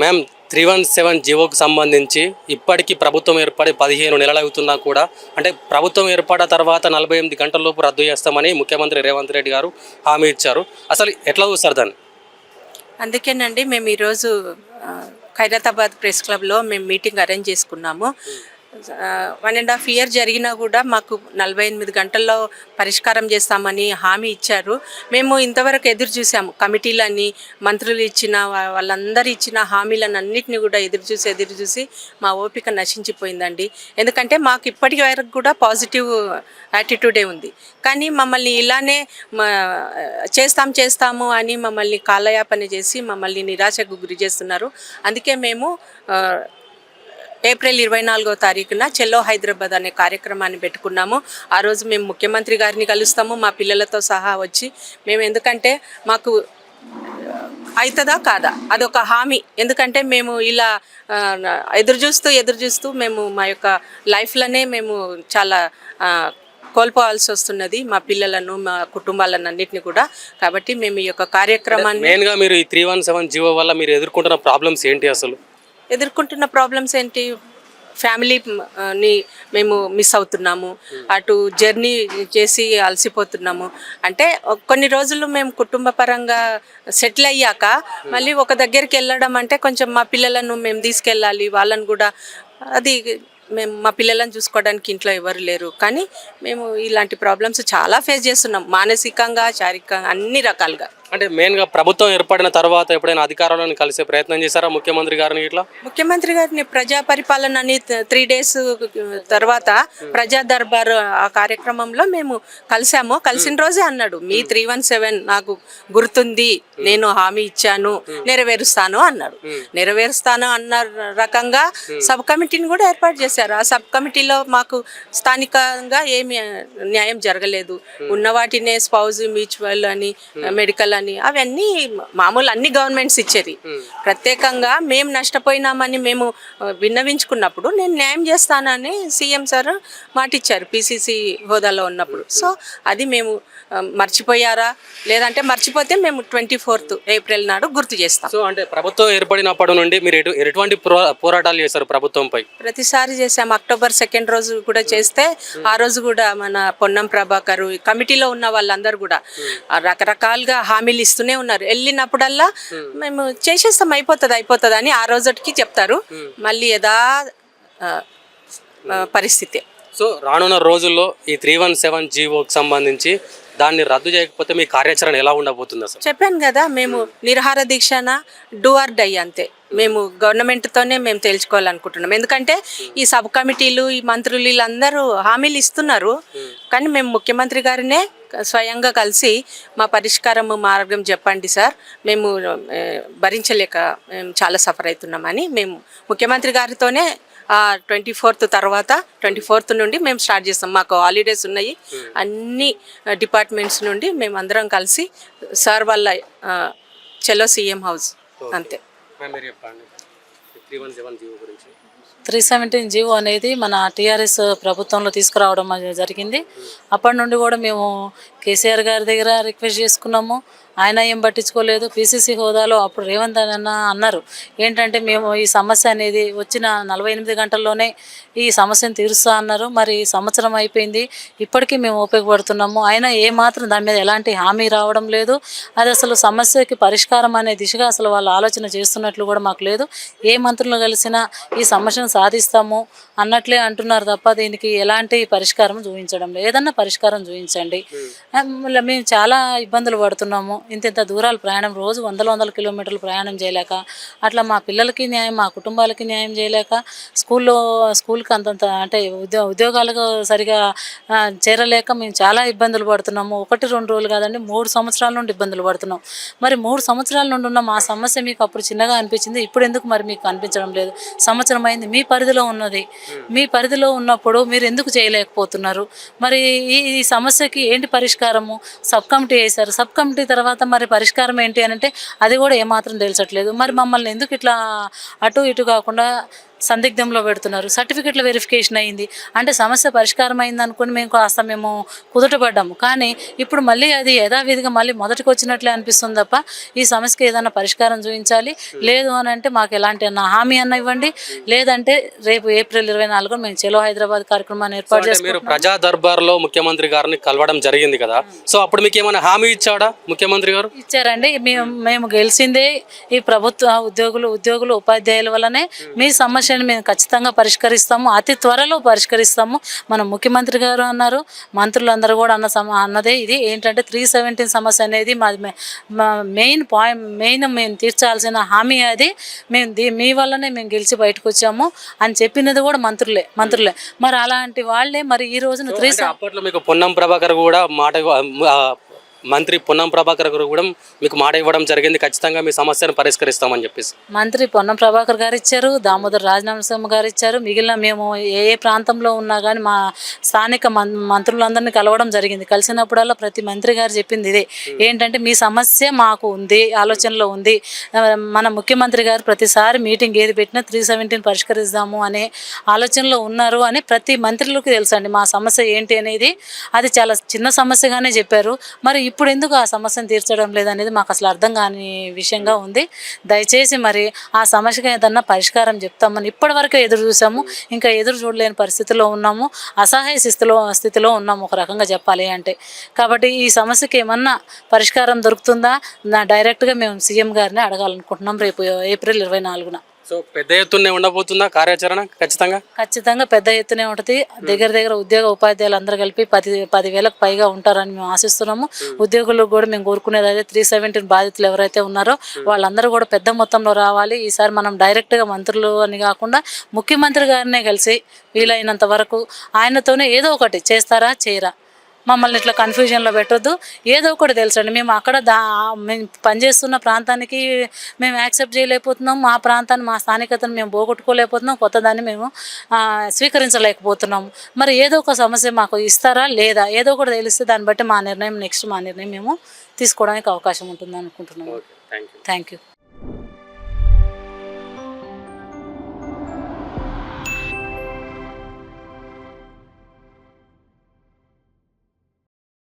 Ma'am three one seven జీవోకు సంబంధించి ఇప్పటికీ ప్రభుత్వం ఏర్పడి పదిహేను నెలలు అవుతున్నా కూడా అంటే ప్రభుత్వం ఏర్పడిన తర్వాత నలభై ఎనిమిది గంటలలోపు రద్దు చేస్తామని ముఖ్యమంత్రి రేవంత్ రెడ్డి గారు హామీ ఇచ్చారు. అసలు ఎట్లా చూస్తారు దాన్ని? అందుకేనండి మేము ఈరోజు ఖైరతాబాద్ ప్రెస్ క్లబ్లో మేము మీటింగ్ అరేంజ్ చేసుకున్నాము. వన్ అండ్ హాఫ్ ఇయర్ జరిగినా కూడా మాకు నలభై ఎనిమిది గంటల్లో పరిష్కారం చేస్తామని హామీ ఇచ్చారు. మేము ఇంతవరకు ఎదురు చూసాము. కమిటీలని మంత్రులు ఇచ్చిన వాళ్ళందరూ ఇచ్చిన హామీలను అన్నింటినీ కూడా ఎదురు చూసి ఎదురు చూసి మా ఓపిక నశించిపోయిందండి. ఎందుకంటే మాకు ఇప్పటి వరకు కూడా పాజిటివ్ యాటిట్యూడే ఉంది. కానీ మమ్మల్ని ఇలానే మా చేస్తాం చేస్తాము అని మమ్మల్ని కాలయాపన చేసి మమ్మల్ని నిరాశకు గురి చేస్తున్నారు. అందుకే మేము ఏప్రిల్ ఇరవై నాలుగో తారీఖున చెల్లో హైదరాబాద్ అనే కార్యక్రమాన్ని పెట్టుకున్నాము. ఆ రోజు మేము ముఖ్యమంత్రి గారిని కలుస్తాము మా పిల్లలతో సహా వచ్చి. మేము ఎందుకంటే మాకు అవుతుందా కాదా? అదొక హామీ. ఎందుకంటే మేము ఇలా ఎదురు చూస్తూ ఎదురు చూస్తూ మేము మా యొక్క లైఫ్లోనే మేము చాలా కోల్పోవాల్సి వస్తున్నది మా పిల్లలను మా కుటుంబాలను అన్నింటినీ కూడా. కాబట్టి మేము ఈ యొక్క కార్యక్రమాన్ని మెయిన్గా మీరు ఈ త్రీ వన్ సెవెన్ జీవో వల్ల మీరు ఎదుర్కొంటున్న ప్రాబ్లమ్స్ ఏంటి అసలు? ఎదుర్కొంటున్న ప్రాబ్లమ్స్ ఏంటి? ఫ్యామిలీని మేము మిస్ అవుతున్నాము. అటు జర్నీ చేసి అలసిపోతున్నాము. అంటే కొన్ని రోజులు మేము కుటుంబ పరంగా సెటిల్ అయ్యాక మళ్ళీ ఒక దగ్గరికి వెళ్ళడం అంటే కొంచెం మా పిల్లలను మేము తీసుకెళ్ళాలి. వాళ్ళని కూడా అది మేము మా పిల్లలను చూసుకోవడానికి ఇంట్లో ఎవరు లేరు. కానీ మేము ఇలాంటి ప్రాబ్లమ్స్ చాలా ఫేస్ చేస్తున్నాం. మానసికంగా శారీరకంగా అన్ని రకాలుగా. అంటే మెయిన్గా ప్రభుత్వం ఏర్పడిన తర్వాత ఎప్పుడైనా అధికారులను కలిసే ప్రయత్నం చేశారా ముఖ్యమంత్రి గారిని ఇట్లా? ముఖ్యమంత్రి గారిని ప్రజా పరిపాలన అని త్రీ డేస్ తర్వాత ప్రజా దర్బార్ ఆ కార్యక్రమంలో మేము కలిసాము. కలిసిన రోజే అన్నాడు మీ త్రీ వన్ సెవెన్ నాకు గుర్తుంది నేను హామీ ఇచ్చాను నెరవేరుస్తాను అన్నాడు. నెరవేరుస్తాను అన్న రకంగా సబ్ కమిటీని కూడా ఏర్పాటు చేశారు. ఆ సబ్ కమిటీలో మాకు స్థానికంగా ఏమి న్యాయం జరగలేదు. ఉన్న వాటినే స్పౌజ్ మ్యూచువల్ అని మెడికల్ అని అవన్నీ మామూలు అన్ని గవర్నమెంట్స్ ఇచ్చేది. ప్రత్యేకంగా మేము నష్టపోయినామని మేము విన్నవించుకున్నప్పుడు నేను న్యాయం చేస్తానని సీఎం సార్ మాటిచ్చారు పిసిసి హోదాలో ఉన్నప్పుడు. సో అది మేము మర్చిపోయారా? లేదంటే మర్చిపోతే మేము ట్వంటీ ఫోర్త్ ఏప్రిల్ నాడు గుర్తు చేస్తాం. సో అంటే ప్రభుత్వం ఏర్పడినప్పటి నుండి మీరు ఎటు ఎటువంటి పోరా- పోరాటాలు చేశారు ప్రభుత్వంపై? ప్రతిసారి చేసాం అక్టోబర్ సెకండ్ రోజు కూడా చేస్తే ఆ రోజు కూడా మన పొన్నం ప్రభాకర్ కమిటీలో ఉన్న వాళ్ళందరూ కూడా రకరకాలుగా హామీలు ఇస్తూనే ఉన్నారు. వెళ్ళినప్పుడల్లా మేము. చేసేస్తాం అయిపోతుంది అయిపోతుంది అని ఆ రోజుకి చెప్తారు. మళ్ళీ యథా పరిస్థితి. సో రానున్న రోజుల్లో ఈ త్రీ వన్ సెవెన్ జీవోకి సంబంధించి దాన్ని రద్దు చేయకపోతే మీ కార్యాచరణ ఎలా ఉండబోతుంది అసలు? చెప్పాను కదా మేము నిరహార దీక్షన డూ ఆర్ డై అంతే. మేము గవర్నమెంట్తోనే మేము తేల్చుకోవాలనుకుంటున్నాం. ఎందుకంటే ఈ సబ్ కమిటీలు ఈ మంత్రులు వీళ్ళందరూ హామీలు ఇస్తున్నారు. కానీ మేము ముఖ్యమంత్రి గారినే స్వయంగా కలిసి మా పరిష్కారం మార్గం చెప్పండి సార్. మేము భరించలేక మేము చాలా సఫర్ అవుతున్నామని మేము ముఖ్యమంత్రి గారితోనే ట్వంటీ ఫోర్త్ తర్వాత ట్వంటీ ఫోర్త్ నుండి మేము స్టార్ట్ చేస్తాం. మాకు హాలిడేస్ ఉన్నాయి. అన్ని డిపార్ట్మెంట్స్ నుండి మేము అందరం కలిసి సార్ వాళ్ళ చలో సీఎం హౌస్ అంతే. త్రీ సెవెంటీన్ జీవో అనేది మన టీఆర్ఎస్ ప్రభుత్వంలో తీసుకురావడం అనేది జరిగింది అప్పటి నుండి కూడా మేము కేసీఆర్ గారి దగ్గర రిక్వెస్ట్ చేసుకున్నాము. ఆయన ఏం పట్టించుకోలేదు. పీసీసీ హోదాలో అప్పుడు రేవంత్ అన్న అన్నారు. ఏంటంటే మేము ఈ సమస్య అనేది వచ్చిన నలభై ఎనిమిది గంటల్లోనే ఈ సమస్యను తీరుస్తా అన్నారు. మరి సంవత్సరం అయిపోయింది. ఇప్పటికీ మేము ఉపయోగపడుతున్నాము. అయినా ఏ మాత్రం దాని మీద ఎలాంటి హామీ రావడం లేదు. అది అసలు సమస్యకి పరిష్కారం అనే దిశగా అసలు వాళ్ళు ఆలోచన చేస్తున్నట్లు కూడా మాకు లేదు. ఏ మంత్రులు కలిసినా ఈ సమస్యను సాధిస్తాము అన్నట్లే అంటున్నారు తప్ప దీనికి ఎలాంటి పరిష్కారం చూపించడం లేదు. ఏదన్నా పరిష్కారం చూపించండి. మేము చాలా ఇబ్బందులు పడుతున్నాము. ఇంత ఇంత దూరాలు ప్రయాణం రోజు వందల వందల కిలోమీటర్లు ప్రయాణం చేయలేక అట్లా మా పిల్లలకి న్యాయం మా కుటుంబాలకి న్యాయం చేయలేక స్కూల్లో స్కూల్కి అంతంత అంటే ఉద్యో ఉద్యోగాలకు సరిగా చేరలేక మేము చాలా ఇబ్బందులు పడుతున్నాము. ఒకటి రెండు రోజులు కాదండి మూడు సంవత్సరాల నుండి ఇబ్బందులు పడుతున్నాం. మరి మూడు సంవత్సరాల నుండి ఉన్న మా సమస్య మీకు అప్పుడు చిన్నగా అనిపించింది ఇప్పుడు ఎందుకు మరి మీకు అనిపించడం లేదు? సంవత్సరం అయింది మీ పరిధిలో ఉన్నది. మీ పరిధిలో ఉన్నప్పుడు మీరు ఎందుకు చేయలేకపోతున్నారు? మరి ఈ ఈ సమస్యకి ఏంటి పరిష్కారము? సబ్ కమిటీ వేశారు. సబ్ కమిటీ తర్వాత మరి పరిష్కారం ఏంటి అని అంటే అది కూడా ఏమాత్రం తెలిసట్లేదు. మరి మమ్మల్ని ఎందుకు ఇట్లా అటు ఇటు కాకుండా సందిగ్ధంలో పెడుతున్నారు. సర్టిఫికెట్ల వెరిఫికేషన్ అయింది. అంటే సమస్య పరిష్కారం అయింది అనుకుని మేము కాస్త మేము కుదుటపడ్డాము. కానీ ఇప్పుడు మళ్ళీ అది యథావిధిగా మళ్ళీ మొదటికి వచ్చినట్లే అనిపిస్తుంది తప్ప ఈ సమస్యకి ఏదైనా పరిష్కారం చూపించాలి. లేదు అని అంటే మాకు ఎలాంటి అన్న హామీ అన్న ఇవ్వండి. లేదంటే రేపు ఏప్రిల్ ఇరవై నాలుగు మేము చెలో హైదరాబాద్ కార్యక్రమాన్ని ఏర్పాటు మీరు ప్రజా దర్బార్లో ముఖ్యమంత్రి గారిని కలవడం జరిగింది కదా. సో అప్పుడు మీకు ఏమైనా హామీ ఇచ్చాడా ముఖ్యమంత్రి గారు? ఇచ్చారండి. మేము మేము గెలిచిందే ఈ ప్రభుత్వ ఉద్యోగులు ఉద్యోగులు ఉపాధ్యాయుల వల్లనే మీ సమస్యను మేము ఖచ్చితంగా పరిష్కరిస్తాము. అతి త్వరలో పరిష్కరిస్తాము. మన ముఖ్యమంత్రి గారు అన్నారు మంత్రులందరూ కూడా అన్న సమ అన్నదే ఇది. ఏంటంటే త్రీ సెవెంటీన్ సమస్య అనేది మాది మే- మెయిన్ పాయింట్ మెయిన్ మేము తీర్చాల్సిన హామీ అది. మేము దీ మీ వల్లనే మేము గెలిచి బయటకు వచ్చాము అని చెప్పినది కూడా మంత్రులే మంత్రులే. మరి అలాంటి వాళ్ళే మరి ఈ రోజున త్రీ అప్పట్లో మీకు పొన్నం ప్రభాకర్ కూడా మాట మంత్రి పొన్నం ప్రభాకర్ గారు కూడా మీకు మాట ఇవ్వడం జరిగింది. ఖచ్చితంగా మీ సమస్యను పరిష్కరిస్తామని చెప్పేసి. మంత్రి పొన్నం ప్రభాకర్ గారు ఇచ్చారు దామోదర్ రాజనరసింహ గారు ఇచ్చారు. మిగిలిన మేము ఏ ఏ ప్రాంతంలో ఉన్నా కానీ మా స్థానిక మంత్రులందరినీ కలవడం జరిగింది. కలిసినప్పుడల్లా ప్రతి మంత్రి గారు చెప్పింది ఇదే. ఏంటంటే మీ సమస్య మాకు ఉంది ఆలోచనలో ఉంది. మన ముఖ్యమంత్రి గారు ప్రతిసారి మీటింగ్ ఏది పెట్టినా త్రీ సెవెంటీన్ పరిష్కరిద్దాము అనే ఆలోచనలో ఉన్నారు అని ప్రతి మంత్రులకు తెలుసండి. మా సమస్య ఏంటి అనేది అది చాలా చిన్న సమస్యగానే చెప్పారు. మరి ఇప్పుడు ఎందుకు ఆ సమస్యను తీర్చడం లేదనేది మాకు అసలు అర్థం కాని విషయంగా ఉంది. దయచేసి మరి ఆ సమస్యకి ఏదన్నా పరిష్కారం చెప్తామని ఇప్పటివరకు ఎదురు చూసాము. ఇంకా ఎదురు చూడలేని పరిస్థితిలో ఉన్నాము. అసహాయ స్థితిలో స్థితిలో ఉన్నాము ఒక రకంగా చెప్పాలి అంటే. కాబట్టి ఈ సమస్యకి ఏమన్నా పరిష్కారం దొరుకుతుందా? నా డైరెక్ట్గా మేము సీఎం గారిని అడగాలనుకుంటున్నాం రేపు ఏప్రిల్ ఇరవై నాలుగున. సో పెద్ద ఎత్తునే ఉండబోతుందా కార్యాచరణ? ఖచ్చితంగా? ఖచ్చితంగా పెద్ద ఎత్తునే ఉంటుంది. దగ్గర దగ్గర ఉద్యోగ ఉపాధ్యాయులు అందరూ కలిపి పది పదివేలకు పైగా ఉంటారని మేము ఆశిస్తున్నాము. ఉద్యోగులకు కూడా మేము కోరుకునేది అదే. త్రీ సెవెంటీన్ బాధితులు ఎవరైతే ఉన్నారో వాళ్ళందరూ కూడా పెద్ద మొత్తంలో రావాలి. ఈసారి మనం డైరెక్ట్గా మంత్రులు అని కాకుండా ముఖ్యమంత్రి గారినే కలిసి వీలైనంత వరకు ఆయనతోనే ఏదో ఒకటి చేస్తారా చేయరా? మమ్మల్ని ఇట్లా కన్ఫ్యూజన్లో పెట్టొద్దు. ఏదో ఒకటి తెలుసండి మేము అక్కడ దా మేము పనిచేస్తున్న ప్రాంతానికి మేము యాక్సెప్ట్ చేయలేకపోతున్నాం. మా ప్రాంతాన్ని మా స్థానికతను మేము పోగొట్టుకోలేకపోతున్నాం. కొత్త దాన్ని మేము స్వీకరించలేకపోతున్నాము మరి ఏదో ఒక సమస్య మాకు ఇస్తారా లేదా? ఏదో ఒకటి తెలిస్తే దాన్ని బట్టి మా నిర్ణయం నెక్స్ట్ మా నిర్ణయం మేము తీసుకోవడానికి అవకాశం ఉంటుంది అనుకుంటున్నాము థ్యాంక్ యూ